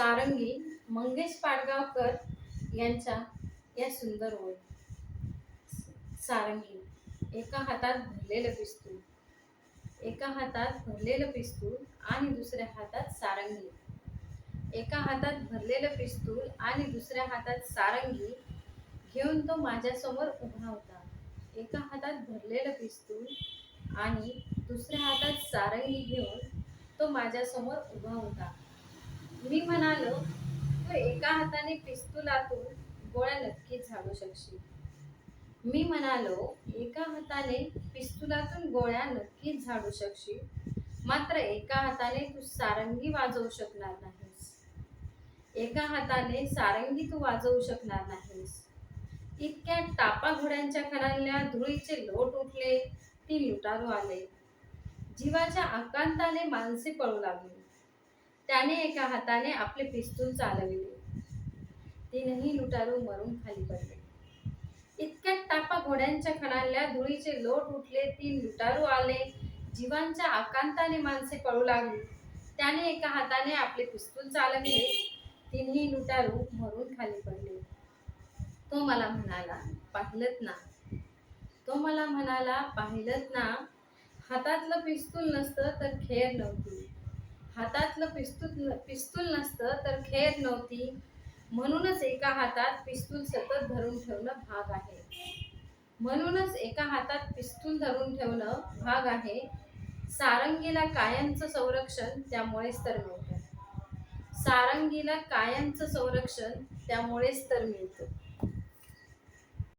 सारंगी मंगेश पाडगावकर यांच्या या सुंदर ओळ. सारंगी एका हातात भरलेलं पिस्तूल. एका हातात भरलेलं पिस्तूल आणि दुसऱ्या हातात सारंगी. एका हातात भरलेलं पिस्तूल आणि दुसऱ्या हातात सारंगी घेऊन तो माझ्यासमोर उभा होता. एका हातात भरलेलं पिस्तूल आणि दुसऱ्या हातात सारंगी घेऊन तो माझ्यासमोर उभा होता. तू एका हाताने पिस्तुलातून गोळ्या नक्कीच झाडू शकशील. मी म्हणालो एका हाताने पिस्तुलातून गोळ्या नक्कीच झाडू शकशील. मात्र एका हाताने तू सारंगी वाजवू शकणार नाहीस. एका हाताने सारंगी तू वाजवू शकणार नाहीस. इतक्या टापा घोड्यांच्या खराल्या धुळीचे लोट उठले ती लुटारू आले. जीवाच्या आकांताने माणसे पळू लागली. त्याने एका हाताने आपले पिस्तूल चालविले. तीनही लुटारू मरून खाली पडले. इतक्या टापा घोड्यांच्या खणाल्या धुळीचे लोट उठले तीन लुटारू आले. जीवांच्या आकांताने माणसे पळू लागली. त्याने एका हाताने आपले पिस्तूल चालविले. तिन्ही लुटारू मरून खाली पडले. तो मला म्हणाला पाहिलत ना. तो मला म्हणाला पाहिलत ना. हातातलं पिस्तूल नसतं तर खेर नव्हती. हातातलं पिस्तूल पिस्तूल नसतं तर खेर नव्हती. म्हणूनच एका हातात पिस्तूल सतत धरून ठेवणं भाग आहे. म्हणूनच एका हातात पिस्तूल धरून ठेवणं भाग आहे. सारंगीला कायमचं संरक्षण त्यामुळेच तर मिळतं. सारंगीला कायमचं संरक्षण त्यामुळेच तर मिळतं.